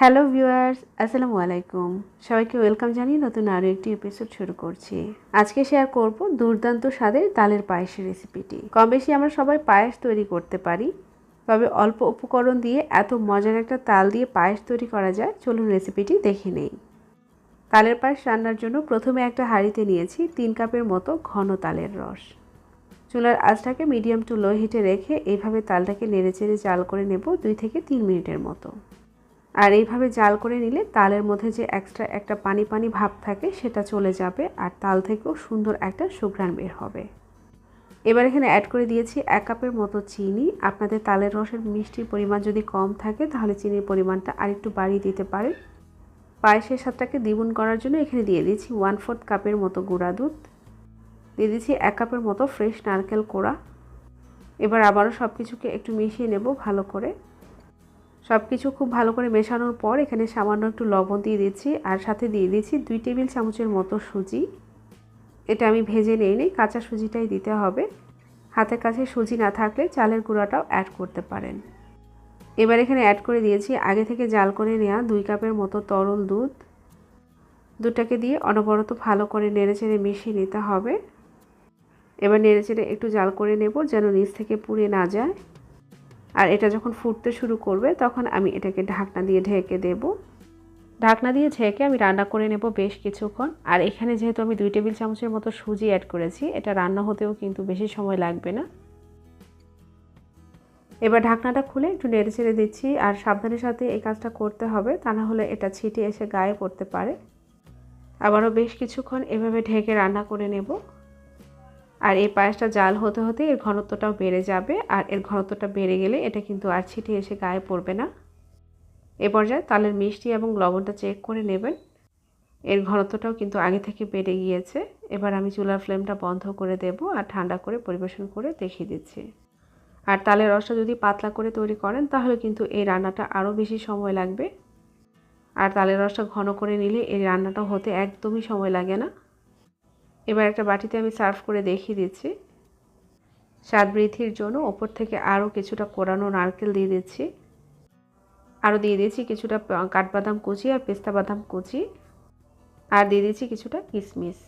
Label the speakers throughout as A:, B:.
A: Hello viewers, আসসালামু আলাইকুম। সবাইকে ওয়েলকাম জানিয়ে নতুন আরও একটি এপিসোড শুরু করছি। আজকে শেয়ার করব দুর্দান্ত স্বাদের তালের পায়েসের রেসিপিটি কম বেশি আমরা সবাই পায়েস তৈরি করতে পারি, তবে অল্প উপকরণ দিয়ে এত মজার একটা তাল দিয়ে পায়েস তৈরি করা যায়, চলুন রেসিপিটি দেখে নেই। তালের পায়েস রান্নার জন্য প্রথমে একটা হাঁড়িতে নিয়েছি তিন কাপের মতো ঘন তালের রস। চুলার আঁচটাকে মিডিয়াম টু লো হিটে রেখে এইভাবে তালটাকে নেড়ে চেড়ে জাল করে নেব দুই থেকে তিন মিনিটের মতো। আর এইভাবে জাল করে নিলে তালের মধ্যে যে এক্সট্রা একটা পানি পানি ভাব থাকে সেটা চলে যাবে আর তাল থেকেও সুন্দর একটা সুঘ্রাণ বের হবে। এবার এখানে অ্যাড করে দিয়েছি এক কাপের মতো চিনি। আপনাদের তালের রসের মিষ্টির পরিমাণ যদি কম থাকে তাহলে চিনির পরিমাণটা আরেকটু বাড়িয়ে দিতে পারেন। পায়েসের স্বাদটাকে দ্বিগুণ করার জন্য এখানে দিয়ে দিয়েছি ওয়ান ফোর্থ কাপের মতো গুঁড়া দুধ। দিয়ে দিচ্ছি এক কাপের মতো ফ্রেশ নারকেল কোড়া। এবার আবারও সব কিছুকে একটু মিশিয়ে নেব ভালো করে। সব কিছু খুব ভালো করে মেশানোর পর এখানে সামান্য একটু লবণ দিয়ে দিচ্ছি, আর সাথে দিয়ে দিচ্ছি দুই টেবিল চামচের মতো সুজি। এটা আমি ভেজে নিই নি কাঁচা সুজিটাই দিতে হবে। হাতের কাছে সুজি না থাকলে চালের গুঁড়াটাও অ্যাড করতে পারেন। এবার এখানে অ্যাড করে দিয়েছি আগে থেকে জাল করে নেওয়া দুই কাপের মতো তরল দুধ। দুধটাকে দিয়ে অনবরত ভালো করে নেড়েচেড়ে মিশিয়ে নিতে হবে। এবার নেড়েচেড়ে একটু জাল করে নেব যেন নিচ থেকে পুড়ে না যায়। আর এটা যখন ফুটতে শুরু করবে, তখন আমি এটাকে ঢাকনা দিয়ে ঢেকে দেব। ঢাকনা দিয়ে ঢেকে আমি রান্না করে নেব বেশ কিছুক্ষণ। আর এখানে যেহেতু আমি দুই টেবিল চামচের মতো সুজি অ্যাড করেছি, এটা রান্না হতেও কিন্তু বেশি সময় লাগবে না। এবার ঢাকনাটা খুলে একটু নেড়ে ছেড়ে দিচ্ছি, আর সাবধানের সাথে এই কাজটা করতে হবে, তা না হলে এটা ছিটে এসে গায়ে পড়তে পারে। আবারও বেশ কিছুক্ষণ এভাবে ঢেকে রান্না করে নেব। আর এই পায়েসটা জাল হতে হতে এর ঘনত্বটাও বেড়ে যাবে, আর এর ঘনত্বটা বেড়ে গেলে এটা কিন্তু আর ছিটে এসে গায়ে পড়বে না। এ পর্যায়ে তালের মিষ্টি এবং লবণটা চেক করে নেবেন। এর ঘনত্বটাও কিন্তু আগে থেকে বেড়ে গিয়েছে। এবার আমি চুলার ফ্লেমটা বন্ধ করে দেব আর ঠান্ডা করে পরিবেশন করে দেখিয়ে দিচ্ছি। আর তালের রসটা যদি পাতলা করে তৈরি করেন, তাহলে কিন্তু এই রান্নাটা আরও বেশি সময় লাগবে। আর তালের রসটা ঘন করে নিলে এই রান্নাটা হতে একদমই সময় লাগে না। এবার একটা বাটিতে আমি সার্ভ করে দেখিয়ে দিচ্ছি। স্বাদ বৃদ্ধির জন্য ওপর থেকে আরও কিছুটা কোরানো নারকেল দিয়ে দিচ্ছি। আরও দিয়ে দিয়েছি কিছুটা কাঠবাদাম কুচি আর পেস্তা বাদাম কুচি। আর দিয়ে দিয়েছি কিছুটা কিশমিশ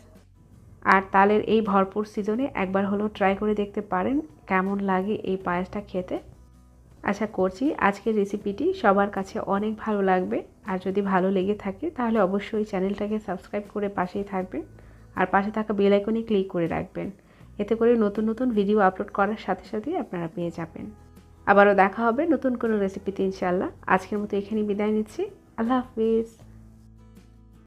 A: আর তালের এই ভরপুর সিজনে একবার হলেও ট্রাই করে দেখতে পারেন কেমন লাগে এই পায়েসটা খেতে। আশা করছি আজকের রেসিপিটি সবার কাছে অনেক ভালো লাগবে। আর যদি ভালো লেগে থাকে তাহলে অবশ্যই চ্যানেলটাকে সাবস্ক্রাইব করে পাশেই থাকবেন। আর পাশে থাকা বেল আইকনে ক্লিক করে রাখবেন। এতে করে নতুন নতুন ভিডিও আপলোড করার সাথে সাথেই আপনারা পেয়ে যাবেন। আবারও দেখা হবে নতুন কোনো রেসিপিতে ইনশাল্লাহ আজকের মতো এখানেই বিদায় নিচ্ছি। আল্লাহ হাফিজ।